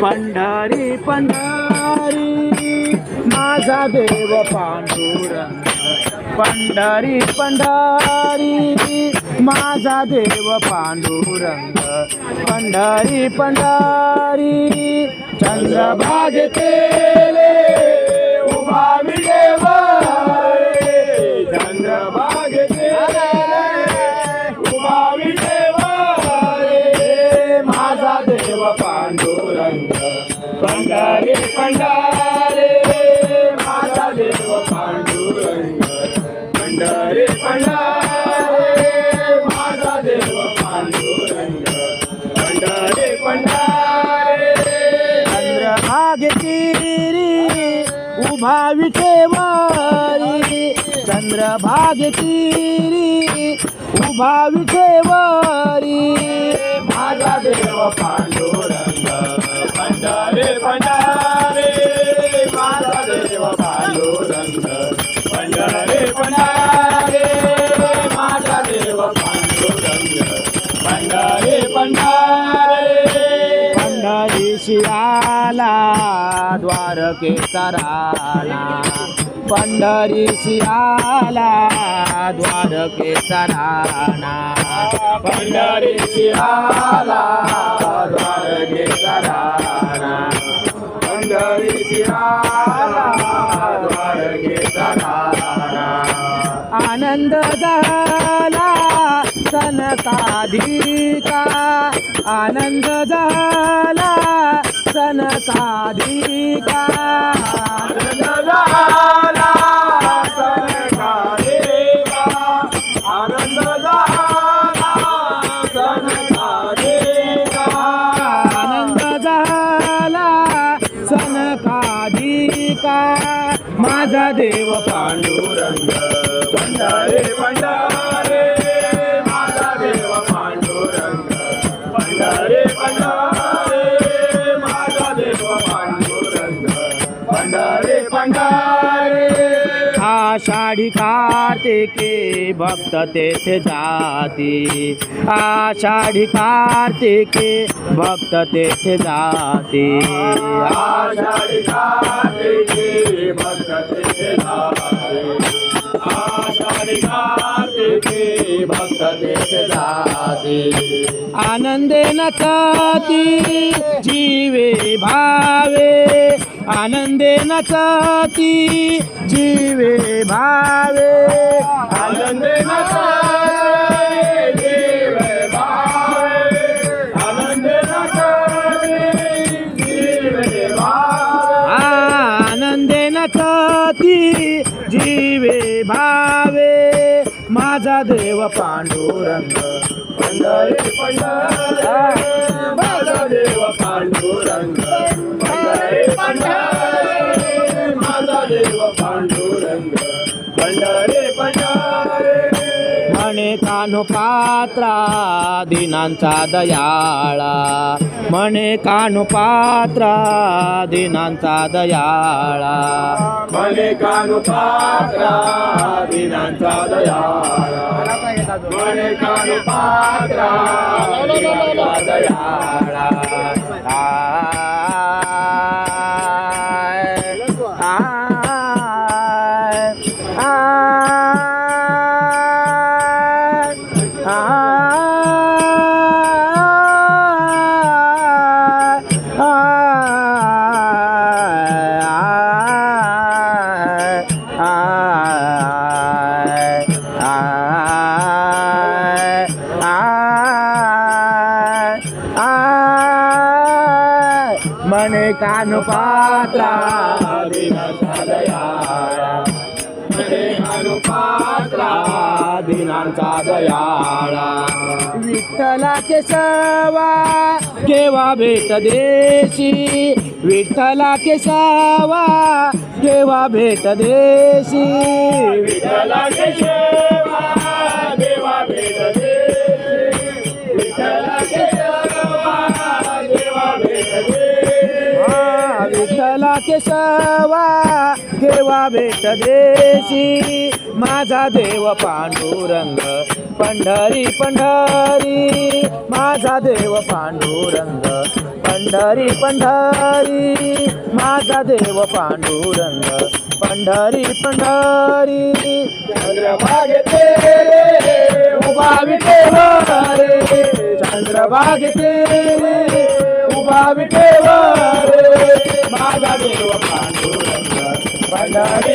पंढरी पंढरी माझा देव पांडुरंग. पंढरी पंढरी माझा देव पांडुरंग. पंढरी पंढरी चंद्रभागेले उभा विदेव पंढरी पंढरी माझा देव पांडुरंग। पंढरी पंढरी माझा देव पांडुरंग। पंढरी पंढरी चंद्रभागे तीरी उभा विठेवारी चंद्रभागे तीरी उभा विठेवारी माझा देव पांडुरंग। पंढरे माझा देव पांडुरंग पंढरे पंढरे माझा देव पांडुरंग पंढरे पंढरे पंढरीशी आला द्वारकेचा राणा पंढरीशी आला द्वारकेचा राणा पंढरीशी आला द्वारकेचा राणा पंढरीशी आला द्वारकेचा राणा आनंद झाला सनकाधिका. आनंद झाला सनकाधिका. आनंद झाला देव पांडुरंग। भंडारे पंढरे माझा देव पांडुरंग। भंडारे पंढरे माझा देव पांडुरंग। भंडारे पंढरे आषाढी कार्तिके भक्त तेथे जाती. आषाढी कार्तिके भक्त तेथे जाती. आषाढी कार्तिके भक्त तेथे जाती. भक्त तेथे जाती. आनंदे नचती जीवे भावे. आनंदे नचती जीवे भावे. आनंदे नचती जीवे भावे. आनंदे नचती जीवे भावे. आनंदे नचती जीवे भावे. माझा देव पांडुरंग. पंढरी पंढरी. माझा देव पांडुरंग. म्हणे कान्हो पात्रा दिनांचा दयाळा. म्हणे कान्हो पात्रा दिनांचा दयाळा. म्हणे कान्हो पात्रा दिनांचा दयाळा. म्हणे कान्हो पात्रा दिनांचा दयाळा. मने कान पात्रा दिनांचा दयाळा. विठ्ठला केसवा केव्हा भेट देशी. विठ्ठला केसवा केव्हा भेट देशी. विठ्ठला केशवा. केशवा केव्हा भेट देशी. माझा देव पांडुरंग पंढरी पंढरी. माझा देव पांडुरंग पंढरी पंढरी. माझा देव पांडुरंग पंढरी पंढरी. चंद्रभागेते उभा विटेवर चंद्रभागे उभा विटेवर पंढरी